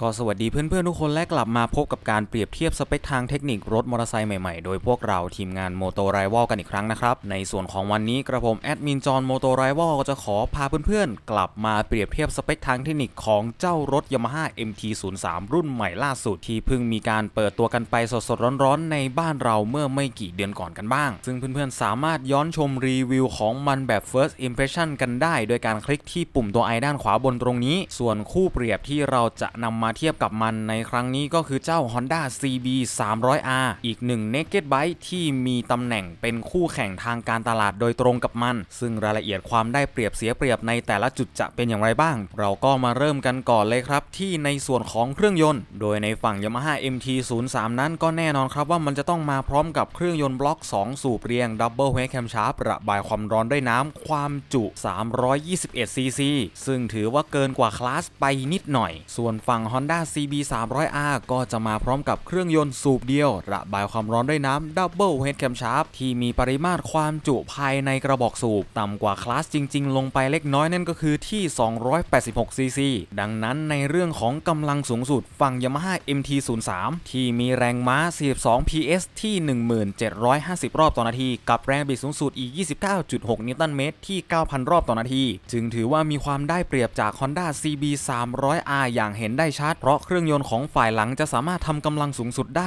ก็สวัสดีเพื่อนๆทุกคนและกลับมาพบกับการเปรียบเทียบสเปคทางเทคนิครถมอเตอร์ไซค์ใหม่ๆ โดยพวกเราทีมงานโมโตไรวอลกันอีกครั้งนะครับ ในส่วนของวันนี้กระผมแอดมินจอห์นโมโตไรวอลก็จะขอพาเพื่อนๆ กลับมาเปรียบเทียบสเปคทางเทคนิคของเจ้ารถ Yamaha MT03 รุ่นใหม่ล่าสุดที่เพิ่งมีการเปิดตัวกันไปสดๆร้อนๆ ในบ้านเราเมื่อไม่กี่เดือนก่อนกันบ้าง ซึ่งเพื่อนๆสามารถย้อนชมรีวิวของมันแบบ first impression กันได้ โดยการคลิกที่ปุ่มตัว i ด้านขวาบนตรงนี้ ส่วนคู่เปรียบที่เราจะนำมาเทียบกับมันในครั้งนี้ก็คือเจ้า Honda CB 300R อีกหนึ่ง Naked Bike ที่มีตำแหน่งเป็นคู่แข่งทางการตลาดโดยตรงกับมัน ซึ่งรายละเอียดความได้เปรียบเสียเปรียบในแต่ละจุดจะเป็นอย่างไรบ้าง เราก็มาเริ่มกันก่อนเลยครับ ที่ในส่วนของเครื่องยนต์ โดยในฝั่ง Yamaha MT03 นั้นก็แน่นอนครับว่ามันจะต้องมาพร้อมกับเครื่องยนต์บล็อก 2 สูบเรียง Double Head Camshaft ระบายความร้อนด้วยน้ำความจุ 321 cc ซึ่งถือว่าเกินกว่าคลาสไปนิดหน่อย ส่วนฝั่ง Honda CB 300R ก็จะมาพร้อมกับเครื่องยนต์สูบเดียว ระบายความร้อนด้วยน้ำ Double Head Camshaft ที่มีปริมาตรความจุภายในกระบอกสูบ ต่ำกว่าคลาสจริง ๆ ลงไปเล็กน้อยนั่นก็คือที่ 286 cc ดังนั้นในเรื่องของกำลังสูงสุดฝั่ง Yamaha MT03 ที่มีแรงม้า 42 PS ที่ 1750 รอบต่อนาที กับแรงบิดสูงสุดอีก 29.6 นิวตันเมตรที่ 9,000 รอบต่อนาที จึงถือว่ามีความได้เปรียบจาก Honda CB 300R อย่างเห็นได้ชัดเพราะเครื่องยนต์ของฝ่ายหลังจะสามารถทำกำลังสูงสุดได้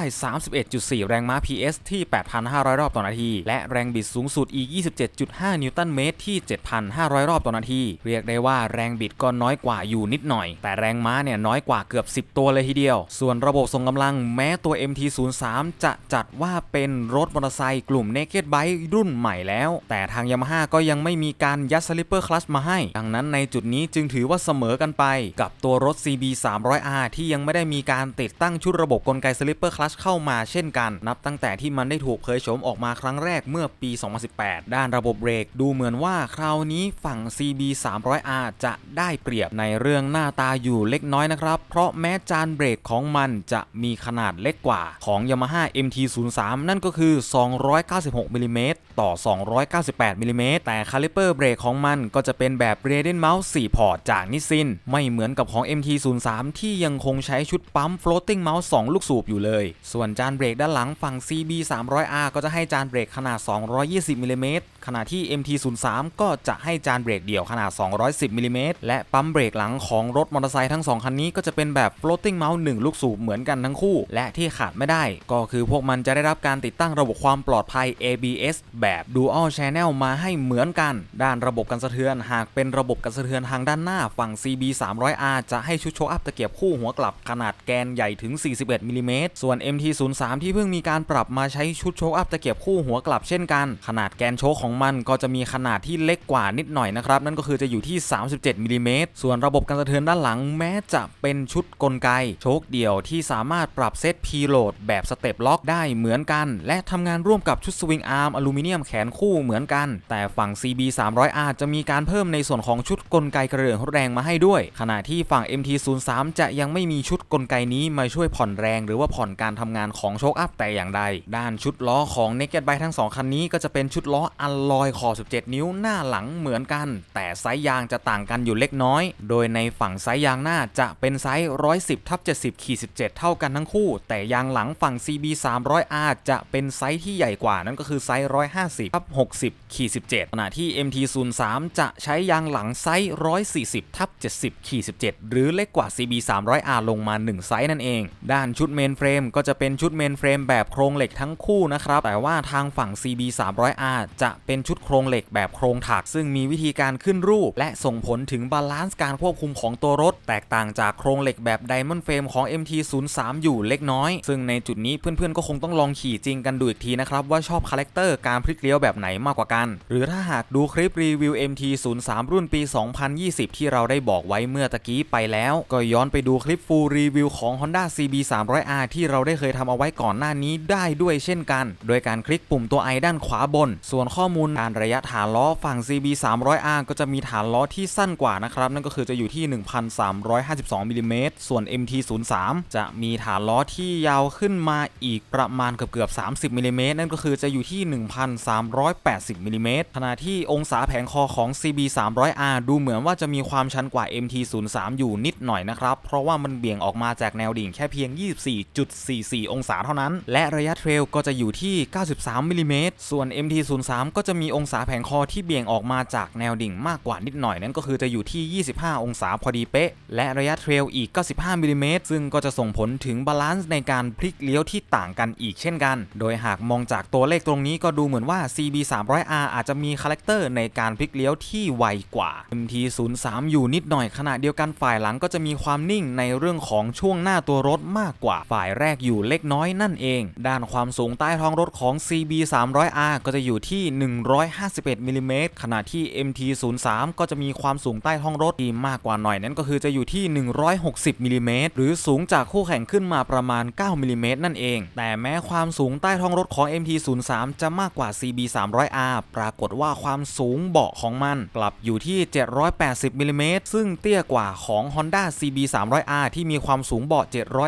31.4 แรงม้า PS ที่ 8,500 รอบต่อนาที และแรงบิดสูงสุดอีก 27.5 นิวตันเมตรที่ 7,500 รอบต่อนาที เรียกได้ว่าแรงบิดก็น้อยกว่าอยู่นิดหน่อย แต่แรงม้าเนี่ยน้อยกว่าเกือบ 10 ตัวเลยทีเดียว ส่วนระบบส่งกำลังแม้ตัว MT03 จะจัดว่าเป็นรถมอเตอร์ไซค์กลุ่ม Naked Bike รุ่นใหม่แล้ว แต่ทาง Yamaha ก็ยังไม่มีการยัดสลิปเปอร์คลัชมาให้ ดังนั้นในจุดนี้จึงถือว่าเสมอกันไปกับตัวรถ CB 3 0 0 AR ที่ยังไม่ได้มีการติดตั้งชุดระบบกลไกสลิปเปอร์คลัชเข้ามาเช่นกันนับตั้งแต่ที่มันได้ถูกเผยโฉมออกมาครั้งแรกเมื่อปี 2018 ด้านระบบเบรกดูเหมือนว่าคราวนี้ฝั่ง CB 300R จะได้เปรียบในเรื่องหน้าตาอยู่เล็กน้อยนะครับ เพราะแม้จานเบรกของมันจะมีขนาดเล็กกว่าของ Yamaha MT03 นั่นก็คือ 296มิลลิเมตรต่อ 298มิลลิเมตรแต่คาลิเปอร์เบรกของมันก็จะเป็นแบบ r a d e n Mouse 4 พอร์ตจากนิสซิน ไม่เหมือนกับของ MT03 ที่ยังคงใช้ชุดปั๊ม floating mouse 2ลูกสูบอยู่เลย ส่วนจานเบรกด้านหลังฝั่ง CB 300R ก็จะให้จานเบรกขนาด 220มิลลิเมตร ขณะที่ MT03 ก็จะให้จานเบรกเดี่ยวขนาด 210มิลลิเมตรและปั๊มเบรกหลังของรถมอเตอร์ไซค์ทั้ง 2 คันนี้ก็จะเป็นแบบ floating mouse 1ลูกสูบเหมือนกันทั้งคู่ และที่ขาดไม่ได้ ก็คือพวกมันจะได้รับการติดตั้งระบบความปลอดภัย ABS แบบ Dual Channel มาให้เหมือนกัน ด้านระบบกันสะเทือน หากเป็นระบบกันสะเทือนทางด้านหน้าฝั่ง CB 300R จะให้ชุดโชว์อัพตะเกียบคู่หัวกลับขนาดแกนใหญ่ถึง 41มิลลิเมตรส่วน MT03 ที่เพิ่งมีการปรับมาใช้ชุดโชว์อัพตะเกียบคู่หัวกลับเช่นกัน ขนาดแกนโชว์ของมันก็จะมีขนาดที่เล็กกว่านิดหน่อยนะครับ นั่นก็คือจะอยู่ที่ 37มิลลิเมตรส่วนระบบกันสะเทือนด้านหลังแม้จะเป็นชุดกลไก โชคเดี่ยวที่สามารถปรับเซตพีโหลดแบบสเต็ปล็อกได้เหมือนกัน และทำงานร่วมกับชุดสวิงอาร์มอลูมิเนียมแขนคู่เหมือนกัน แต่ฝั่ง CB 300R จะมีการเพิ่มในส่วนของชุดกลไกกระเดื่องแรงมาให้ด้วย ขณะที่ฝั่ง MT03 จะยังไม่มีชุดกลไกนี้มาช่วยผ่อนแรง หรือว่าผ่อนการทำงานของโชคอัพแต่อย่างใด ด้านชุดล้อของ Naked Bike ทั้ง 2 คันนี้ก็จะเป็นชุดล้ออัลลอยขอบ 17 นิ้วหน้าหลังเหมือนกัน แต่ไซส์ยางจะต่างกันอยู่เล็กน้อย โดยในฝั่งไซส์ยางหน้าจะเป็นไซส์ 110ทับ70ขีด17 เท่ากันทั้งคู่ แต่ยางหลังฝั่ง CB 300R จะเป็นไซส์ที่ใหญ่กว่านั่นก็คือไซส์ 150ทับ60ขีด17ขณะที่ MT03 จะใช้ยางหลังไซส์ 140ทับ70ขีด17 หรือเล็กกว่า CB 300R ลงมา 1 ไซส์นั่นเอง ด้านชุดเมนเฟรมก็จะเป็นชุดเมนเฟรมแบบโครงเหล็กทั้งคู่นะครับ แต่ว่าทางฝั่ง CB 300R จะเป็นชุดโครงเหล็กแบบโครงถัก ซึ่งมีวิธีการขึ้นรูป และส่งผลถึงบาลานซ์การควบคุมของตัวรถ แตกต่างจากโครงเหล็กแบบไดมอนด์เฟรมของ MT03 อยู่เล็กน้อย ซึ่งในจุดนี้เพื่อนๆก็คงต้องลองขี่จริงกันดูอีกทีนะครับ ว่าชอบคาแรคเตอร์การพลิกเลี้ยวแบบไหนมากกว่ากัน หรือถ้าหากดูคลิปรีวิว MT03 รุ่นปี 2020 ที่เราได้บอกไว้เมื่อตะกี้ไปแล้ว ก็ย้อนไปดูคลิปฟูลรีวิวของ Honda CB 300R ที่เราได้เคยทำเอาไว้ก่อนหน้านี้ได้ด้วยเช่นกัน โดยการคลิกปุ่มตัว i ด้านขวาบน ส่วนข้อมูลมูลการระยะฐานล้อฝั่ง CB 300R ก็จะมีฐานล้อที่สั้นกว่านะครับนั่นก็คือจะอยู่ที่ 1,352มิลลิเมตรส่วน MT 0 3จะมีฐานล้อที่ยาวขึ้นมาอีกประมาณเกือบเกือบ30มิลลิเมตรนั่นก็คือจะอยู่ที่ 1,380มิลลิเมตรขณะที่องศาแผงคอของ CB 300R ดูเหมือนว่าจะมีความชันกว่า MT 0 3อยู่นิดหน่อยนะครับเพราะว่ามันเบี่ยงออกมาจากแนวดิ่งแค่เพียง 24.44 องศาเท่านั้น และระยะเทรลก็จะอยู่ที่ 93มิลิเมตรส่วน MT 0 3ก็จะมีองศาแผงคอที่เบี่ยงออกมาจากแนวดิ่งมากกว่านิดหน่อยนั่นก็คือจะอยู่ที่ 25 องศาพอดีเป๊ะ และระยะเทรลอีก 95มิลลิเมตรซึ่งก็จะส่งผลถึงบาลานซ์ในการพลิกเลี้ยวที่ต่างกันอีกเช่นกัน โดยหากมองจากตัวเลขตรงนี้ก็ดูเหมือนว่า CB 300R อาจจะมีคาแรคเตอร์ในการพลิกเลี้ยวที่ไวกว่า MT 0 3อยู่นิดหน่อยขณะเดียวกันฝ่ายหลังก็จะมีความนิ่งในเรื่องของช่วงหน้าตัวรถมากกว่าฝ่ายแรกอยู่เล็กน้อยนั่นเอง ด้านความสูงใต้ท้องรถของ CB 300R ก็จะอยู่ที่151มิลลิเมตรขณะที่ MT 0 3 ก็จะมีความสูงใต้ท้องรถที่มากกว่าหน่อยนั่นก็คือจะอยู่ที่ 160มิลลิเมตรหรือสูงจากคู่แข่งขึ้นมาประมาณ 9มิลลิเมตรนั่นเอง แต่แม้ความสูงใต้ท้องรถของ MT 0 3 จะมากกว่า CB 300R ปรากฏว่าความสูงเบาะของมันกลับอยู่ที่ 780มิลลิเมตรซึ่งเตี้ยกว่าของ Honda CB 300R ที่มีความสูงเบาะ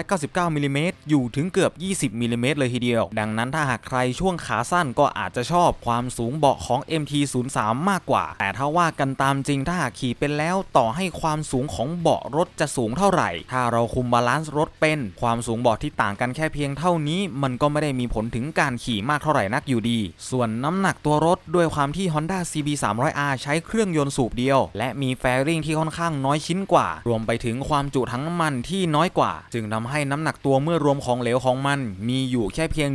799มิลลิเมตรอยู่ถึงเกือบ 20มิลลิเมตรเลยทีเดียว ดังนั้นถ้าหากใครช่วงขาสั้นก็อาจจะชอบความสูงเบาะของ MT 0 3 มากกว่า แต่ถ้าว่ากันตามจริงถ้าหากขี่เป็นแล้วต่อให้ความสูงของเบาะรถจะสูงเท่าไหร่ ถ้าเราคุมบาลานซ์รถเป็น ความสูงเบาะที่ต่างกันแค่เพียงเท่านี้ มันก็ไม่ได้มีผลถึงการขี่มากเท่าไหร่นักอยู่ดี ส่วนน้ำหนักตัวรถด้วยความที่ Honda CB 300R ใช้เครื่องยนต์สูบเดียว และมีแฟริงที่ค่อนข้างน้อยชิ้นกว่า รวมไปถึงความจุถังน้ำมันที่น้อยกว่า จึงทำให้น้ำหนักตัวเมื่อรวมของเหลวของมัน มีอยู่แค่เพียง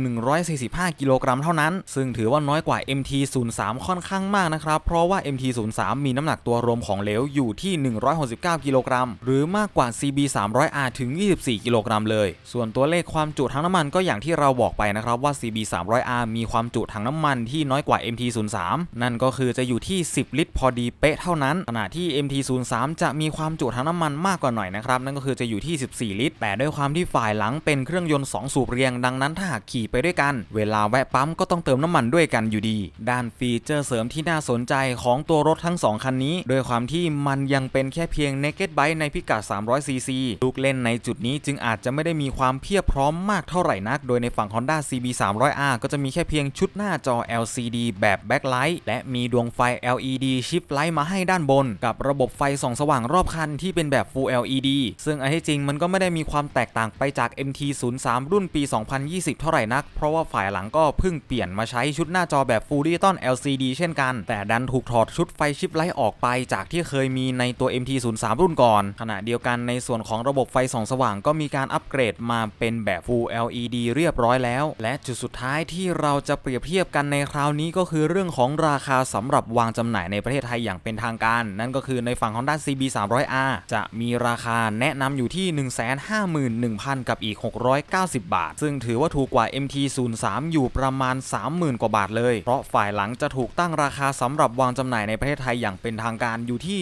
145 กิโลกรัมเท่านั้น ซึ่งถือว่าน้อยกว่า MT 0 3 ค่อนข้างมากนะครับ เพราะว่า MT 0 3 มีน้ำหนักตัวรวมของเหลวอยู่ที่ 169 กิโลกรัม หรือมากกว่า CB 300R ถึง 24 กิโลกรัมเลย ส่วนตัวเลขความจุถังน้ำมันก็อย่างที่เราบอกไปนะครับว่า CB 300R มีความจุถังน้ำมันที่น้อยกว่า MT 0 3 นั่นก็คือจะอยู่ที่ 10 ลิตรพอดีเป๊ะเท่านั้น ขณะที่ MT 0 3 จะมีความจุถังน้ำมันมากกว่าหน่อยนะครับ นั่นก็คือจะอยู่ที่ 14 ลิตร แต่ด้วยความที่ฝ่ายหลังเป็นเครื่องยนต์ 2 สูบเรียง ดังนั้นถ้าหากขี่ไปด้วยกัน เวลาแวะปั๊มก็ต้องเติมน้ำมันด้วยกันอยู่ดี ด้านฟีเจอร์เสริมที่น่าสนใจของตัวรถทั้ง 2 คันนี้ โดยความที่มันยังเป็นแค่เพียง naked bike ในพิกัด 300cc ลูกเล่นในจุดนี้จึงอาจจะไม่ได้มีความเพียบพร้อมมากเท่าไหร่นัก โดยในฝั่ง Honda CB 300R ก็จะมีแค่เพียงชุดหน้าจอ LCD แบบ backlight และมีดวงไฟ LED ชิปไลท์มาให้ด้านบน กับระบบไฟส่องสว่างรอบคันที่เป็นแบบ Full LED ซึ่งอันที่จริงมันก็ไม่ได้มีความแตกต่างไปจาก MT 0 3 รุ่นปี 2020 เท่าไหร่นัก เพราะว่าฝ่ายหลังก็เพิ่งเปลี่ยนมาใช้ชุดหน้าจอแบบ Full Digital LCD เช่นกัน แต่ดันถูกถอดชุดไฟชิปไลท์ออกไปจากที่เคยมีในตัว MT 0 3 รุ่นก่อน ขณะเดียวกันในส่วนของระบบไฟส่องสว่างก็มีการอัปเกรดมาเป็นแบบ Full LED เรียบร้อยแล้ว และจุดสุดท้ายที่เราจะเปรียบเทียบกันในคราวนี้ก็คือเรื่องของราคาสำหรับวางจำหน่ายในประเทศไทยอย่างเป็นทางการ นั่นก็คือในฝั่งของด้าน CB 300R จะมีราคาแนะนำอยู่ที่ 151,000 กับอีก 690 บาท ซึ่งถือว่าถูกกว่า MT 0 3 อยู่ประมาณ 30,000 กว่าบาทเลย เพราะฝ่ายหลังจะถูกตั้งราคาสำหรับวางจำหน่ายในประเทศไทยอย่างเป็นทางการอยู่ที่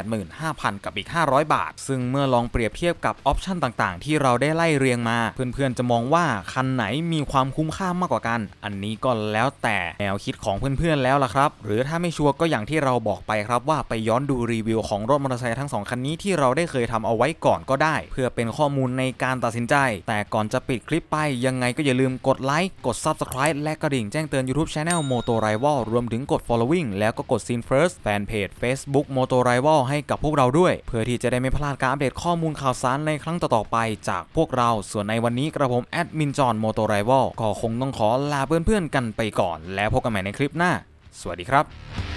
185,000 กับอีก 500 บาท ซึ่งเมื่อลองเปรียบเทียบกับออปชันต่างๆ ที่เราได้ไล่เรียงมา เพื่อนๆจะมองว่าคันไหนมีความคุ้มค่ามากกว่ากัน อันนี้ก็แล้วแต่แนวคิดของเพื่อนๆแล้วล่ะครับ หรือถ้าไม่ชัวร์ก็อย่างที่เราบอกไปครับว่าไปย้อนดูรีวิวของรถมอเตอร์ไซค์ทั้งสองคันนี้ที่เราได้เคยทำเอาไว้ก่อนก็ได้ เพื่อเป็นข้อมูลในการตัดสินใจ แต่ก่อนจะปิดคลิปไปยังไงก็อย่าลืมกดไลค์กด Subscribe และกระดิ่งแจ้งเตือน YouTube Channel Moto Rival รวมถึงกด Following แล้วก็กด Scene First แฟนเพจ Facebook Moto Rival ให้กับพวกเราด้วย เพื่อที่จะได้ไม่พลาดการอัปเดตข้อมูลข่าวสารในครั้งต่อๆไปจากพวกเราส่วนในวันนี้กระผมแอดมินจอน Moto Rival ก็คงต้องขอลาเพื่อนๆกันไปก่อน แล้วพบกันใหม่ในคลิปหน้า สวัสดีครับ